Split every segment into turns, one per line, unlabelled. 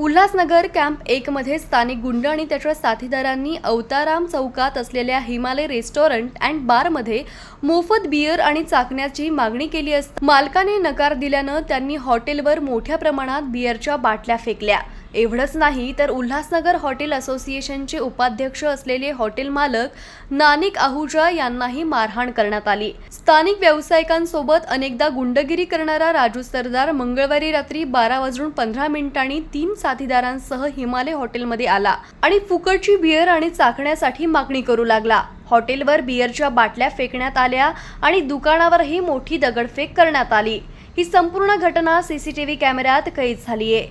Ulhasnagar camp एकमध्ये स्थानिक गुंड आणि त्याच्या साथीदारांनी अवताराम चौकात असलेल्या हिमालय रेस्टॉरंट अँड बारमध्ये मोफत बियर आणि चाकण्याची मागणी केली असता मालकाने नकार दिल्यानं त्यांनी हॉटेलवर मोठ्या प्रमाणात बियरच्या बाटल्या फेकल्या. एवढंच नाही तर उल्हासनगर हॉटेल असोसिएशनचे उपाध्यक्ष असलेले हॉटेल मालक नानिक आहुजा यांनाही मारहाण करण्यात आली. स्थानिक व्यावसायिकांसोबत अनेकदा गुंडगिरी करणारा राजू सरदार मंगळवारी रात्री बारा वाजून पंधरा मिनिटांनी तीन साथीदारांसह हिमालय हॉटेलमध्ये आला आणि फुकटची बियर आणि चाखण्यासाठी मागणी करू लागला. हॉटेलवर बियरच्या बाटल्या फेकण्यात आल्या आणि दुकानावरही मोठी दगडफेक करण्यात आली. ही संपूर्ण घटना सीसीटीव्ही कॅमेऱ्यात कैद झालीय.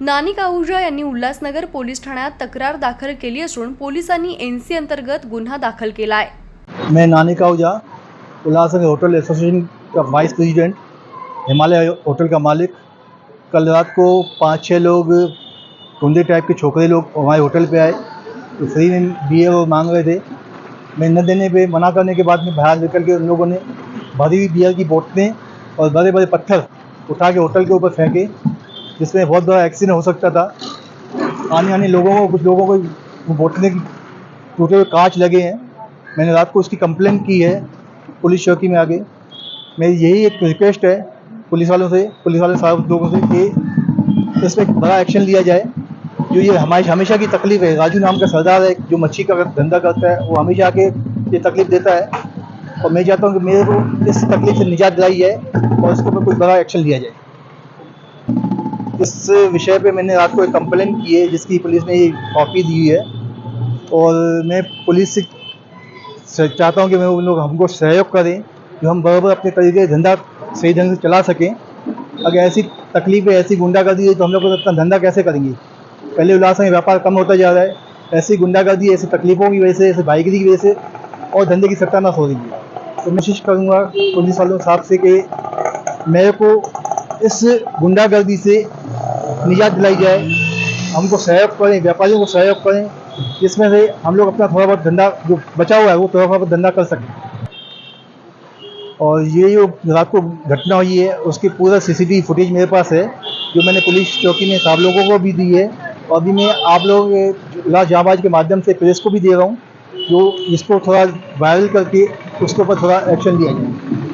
नानिक आहुजा यांनी उल्हासनगर पोलीस ठाण्यात तक्रार दाखल केली असून पोलिसांनी एनसी अंतर्गत गुन्हा दाखल केलाय.
मैं नानी का उजा उल्लासनगर होटल एसोसिएशन का वाइस प्रेसिडेंट, हिमालय होटल का मालिक। कल रात को पाँच छः लोग, गुंडे टाइप के छोकरे लोग हमारे होटल पे आए। तो फ्री में बियर वो मांग रहे थे। मैं न देने पे, मना करने के बाद में बाहर निकल के उन लोगों ने भरी हुई बियर की बोतलें और बड़े बड़े पत्थर उठा के होटल के ऊपर फेंके। जिसमें बहुत बड़ा एक्सीडेंट हो सकता था। आने आने लोगों को, कुछ लोगों को बोतलें टूटे हुए कांच लगे हैं। मैंने रात को उसकी कंप्लेंट की है, पुलिस चौकी में आगे। मेरी यही एक रिक्वेस्ट है पुलिस वालों से, पुलिस वाले साहब लोगों से कि इस पर बड़ा एक्शन लिया जाए। जो ये हमारी, हमेशा की तकलीफ़ है। राजू नाम का सरदार है, जो मच्छी का धंधा करता है, वो हमेशा आके ये तकलीफ़ देता है। और मैं चाहता हूँ कि मेरे को इस तकलीफ़ से निजात दिलाई जाए और इसके ऊपर कोई बड़ा एक्शन लिया जाए। इस विषय पे मैंने रात को एक कंप्लेंट की है, जिसकी पुलिस ने कॉपी दी है। और मैं पुलिस से चाहता हूँ कि मैं उन लोग हमको सहयोग करें, जो हम बराबर अपने तरीके से धंधा सही ढंग से चला सकें। अगर ऐसी तकलीफ़ है, ऐसी गुंडागर्दी है तो हम लोग अपना धंधा कैसे करेंगे? पहले उल्लास में व्यापार कम होता जा रहा है। ऐसी गुंडागर्दी, ऐसी तकलीफ़ों की वजह से, ऐसे भाईगिरी की वजह से और धंधे की सत्यानाश हो रही है। तो मैं कोशिश करूँगा पुलिस वालों साहब से कि मेरे को इस गुंडागर्दी से निजात दिलाई जाए। हमको सहयोग करें, व्यापारियों को सहयोग करें। जिसमें से हम लोग अपना थोड़ा बहुत धंधा, जो बचा हुआ है, वो थोड़ा बहुत धंधा कर सकें। और ये जो रात को घटना हुई है, उसकी पूरा सीसीटीवी फुटेज मेरे पास है, जो मैंने पुलिस चौकी में साहब लोगों को भी दी है। और अभी मैं आप लोग इलाज जाबाज के माध्यम से प्रेस को भी दे रहा हूँ, जो इसको थोड़ा वायरल करके उसके ऊपर थोड़ा एक्शन लिया जाए।